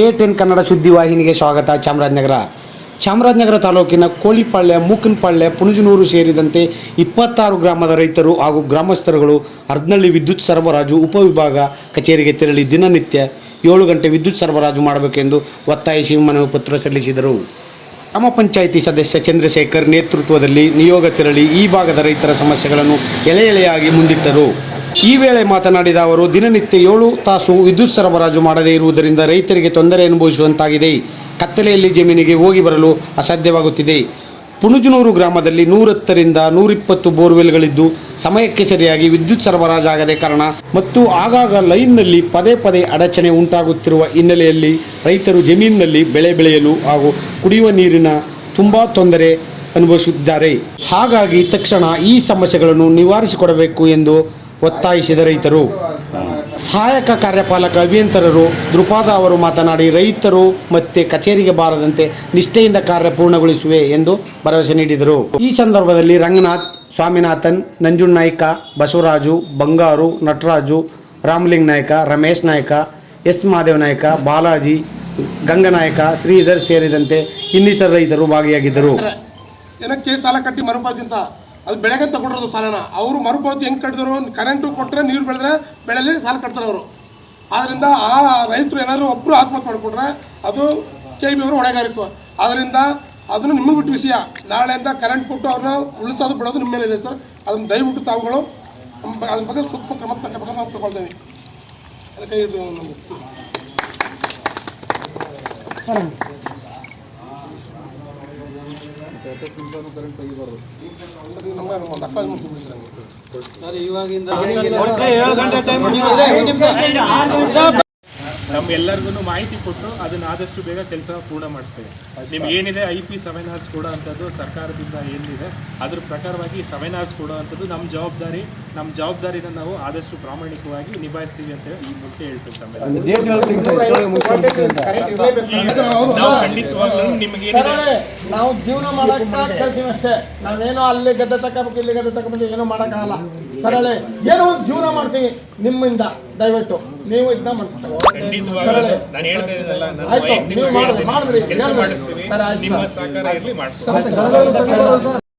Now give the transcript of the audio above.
A ten Kannada ಸುದ್ದಿವಾಹಿನಿಗೆ ಸ್ವಾಗತ, ಚಾಮರಾಜನಗರ. ಚಾಮರಾಜನಗರ ತಾಲೂಕಿನ ಕೋಳಿಪಾಳ್ಯ ಮೂಕನಪಾಳ್ಯ ಪುಣಜನೂರು ಸೇರಿದಂತೆ ಇಪ್ಪತ್ತಾರು ಗ್ರಾಮದ ರೈತರು ಹಾಗೂ ಗ್ರಾಮಸ್ಥರುಗಳು ಅರ್ಧನಳ್ಳಿ ವಿದ್ಯುತ್ ಸರಬರಾಜು ಉಪವಿಭಾಗ ಕಚೇರಿಗೆ ತೆರಳಿ ದಿನನಿತ್ಯ ಏಳು ಗಂಟೆ ವಿದ್ಯುತ್ ಸರಬರಾಜು ಮಾಡಬೇಕೆಂದು ಒತ್ತಾಯಿಸಿ ಮನವಿ ಪತ್ರ ಸಲ್ಲಿಸಿದರು. ಗ್ರಾಮ ಪಂಚಾಯಿತಿ ಸದಸ್ಯ ಚಂದ್ರಶೇಖರ್ ನೇತೃತ್ವದಲ್ಲಿ ನಿಯೋಗ ತೆರಳಿ ಈ ಭಾಗದ ರೈತರ ಸಮಸ್ಯೆಗಳನ್ನು ಎಳೆ ಎಳೆಯಾಗಿ ಮುಂದಿಟ್ಟರು. ಈ ವೇಳೆ ಮಾತನಾಡಿದ ಅವರು, ದಿನನಿತ್ಯ ಏಳು ತಾಸು ವಿದ್ಯುತ್ ಸರಬರಾಜು ಮಾಡದೇ ಇರುವುದರಿಂದ ರೈತರಿಗೆ ತೊಂದರೆ ಅನುಭವಿಸುವಂತಾಗಿದೆ. ಕತ್ತಲೆಯಲ್ಲಿ ಜಮೀನಿಗೆ ಹೋಗಿ ಬರಲು ಅಸಾಧ್ಯವಾಗುತ್ತಿದೆ. ಪುಣುಜನೂರು ಗ್ರಾಮದಲ್ಲಿ ನೂರತ್ತರಿಂದ ನೂರಿಪ್ಪತ್ತು ಬೋರ್ವೆಲ್ಗಳಿದ್ದು, ಸಮಯಕ್ಕೆ ಸರಿಯಾಗಿ ವಿದ್ಯುತ್ ಸರಬರಾಜಾಗದ ಕಾರಣ ಮತ್ತು ಆಗಾಗ ಲೈನ್ನಲ್ಲಿ ಪದೇ ಪದೇ ಅಡಚಣೆ ಉಂಟಾಗುತ್ತಿರುವ ಹಿನ್ನೆಲೆಯಲ್ಲಿ ರೈತರು ಜಮೀನಿನಲ್ಲಿ ಬೆಳೆ ಬೆಳೆಯಲು ಹಾಗೂ ಕುಡಿಯುವ ನೀರಿನ ತುಂಬ ತೊಂದರೆ ಅನುಭವಿಸುತ್ತಿದ್ದಾರೆ. ಹಾಗಾಗಿ ತಕ್ಷಣ ಈ ಸಮಸ್ಯೆಗಳನ್ನು ನಿವಾರಿಸಿಕೊಡಬೇಕು ಎಂದು ಒತ್ತಾಯಿಸಿದ ರೈತರು. ಸಹಾಯಕ ಕಾರ್ಯಪಾಲಕ ಅಭಿಯಂತರರು ದೃಪಾದ ಅವರು ಮಾತನಾಡಿ, ರೈತರು ಮತ್ತೆ ಕಚೇರಿಗೆ ಬಾರದಂತೆ ನಿಷ್ಠೆಯಿಂದ ಕಾರ್ಯ ಪೂರ್ಣಗೊಳಿಸುವೆ ಎಂದು ಭರವಸೆ ನೀಡಿದರು. ಈ ಸಂದರ್ಭದಲ್ಲಿ ರಂಗನಾಥ್, ಸ್ವಾಮಿನಾಥನ್ ನಂಜುಣ್ಣಾಯ್ಕ ಬಸವರಾಜು, ಬಂಗಾರು, ನಟರಾಜು, ರಾಮಲಿಂಗ್ ನಾಯ್ಕ, ರಮೇಶ್ ನಾಯ್ಕ, ಎಸ್ ಮಾದೇವ್ ನಾಯ್ಕ, ಬಾಲಾಜಿ, ಗಂಗನಾಯಕ, ಶ್ರೀಧರ್ ಸೇರಿದಂತೆ ಇನ್ನಿತರ ರೈತರು ಭಾಗಿಯಾಗಿದ್ದರು. ಅದು ಬೆಳೆಗೆ ತಗೊಂಡಿರೋದು ಸಾಲನ. ಅವರು ಮರುಪಾವತಿ ಹೆಂಗೆ ಕಟ್ಟಿದ್ರು ಕರೆಂಟು ಕೊಟ್ಟರೆ ನೀರು ಬೆಳೆದ್ರೆ ಬೆಳೆಯಲ್ಲಿ ಸಾಲ ಕಟ್ತಾರೆ ಅವರು. ಆದ್ದರಿಂದ ಆ ರೈತರು ಏನಾದರೂ ಒಬ್ಬರು ಆತ್ಮಹತ್ಯೆ ಮಾಡಿಕೊಂಡ್ರೆ ಅದು ಕೆ ಬಿ ಅವರು ಹೊಣೆಗಾರಿಕೆ. ಆದ್ದರಿಂದ ಅದನ್ನು ನಿಮಗೆ ಬಿಟ್ಟು ವಿಷಯ. ನಾಳೆಯಿಂದ ಕರೆಂಟ್ ಕೊಟ್ಟು ಅವ್ರನ್ನ ಉಳಿಸೋದು ಬಿಡೋದು ನಿಮ್ಮ ಮೇಲೆ ಇದೆ ಸರ್. ಅದನ್ನು ದಯವಿಟ್ಟು ತಾವುಗಳು ಅದ್ರ ಬಗ್ಗೆ ಸೂಕ್ತ ಕ್ರಮ ತಗೋಬೇಕು ನಾವು ತಗೊಳ್ತೇವೆ. ಅದಕ್ಕೆ ಇದು ನಮ್ಗೆ ಸರಿ ನಮ್ಗೆ ಒಂದು ಅಕ್ಕ ಮುಗಿಸ್ಬಿಡ್ತೀರ ನಮ್ಗೆಲ್ಲರಿಗೂ ಮಾಹಿತಿ ಕೊಟ್ಟು ಅದನ್ನ ಆದಷ್ಟು ಬೇಗ ಕೆಲಸ ಪೂರ್ಣ ಮಾಡಿಸ್ತೇವೆ. ನಿಮ್ಗೆ ಏನಿದೆ ಐ ಪಿ ಸೆವೆನ್ ಅವರ್ಸ್ ಕೊಡೋ ಅಂಥದ್ದು ಸರ್ಕಾರದಿಂದ ಏನಿದೆ ಅದ್ರ ಪ್ರಕಾರವಾಗಿ ಸೆವೆನ್ ಅವರ್ಸ್ ಕೊಡೋ ಅಂಥದ್ದು ನಮ್ಮ ಜವಾಬ್ದಾರಿ. ನಮ್ಮ ಜವಾಬ್ದಾರಿನ ನಾವು ಆದಷ್ಟು ಪ್ರಾಮಾಣಿಕವಾಗಿ ನಿಭಾಯಿಸ್ತೀವಿ ಅಂತ ಹೇಳಿ ಈ ಮುಖ್ಯ ಹೇಳ್ತೀವಿ. ನಾವು ಖಂಡಿತವಾಗ್ಲೂ ನಿಮ್ಗೆ ಏನಿದೆ? ನಾವು ಜೀವನ ಮಾಡಕ್ಕೆ ಅಷ್ಟೇ. ನಾವೇನೋ ಅಲ್ಲಿ ಗದ್ದೆ ತಗೋಬೇಕು ಇಲ್ಲಿ ಗದ್ದೆ ಏನೋ ಮಾಡೋಕ್ಕಾಗಲ್ಲ. ಸರಳೆ ಏನೋ ಒಂದು ಜೀವನ ಮಾಡ್ತೀವಿ ನಿಮ್ಮಿಂದ. ದಯವಿಟ್ಟು ನೀವು ಇದನ್ನ ಖಂಡಿತವಾಗ್ಲೂ ನಾನು ಹೇಳ್ತಾ ಇದ್ದೀನಲ್ಲ ನಾನು. ಕೆಲಸ ಆಯ್ತು ನಿಮ್ಮ. ಸಹಕಾರ ಇರಲಿ ಸರ್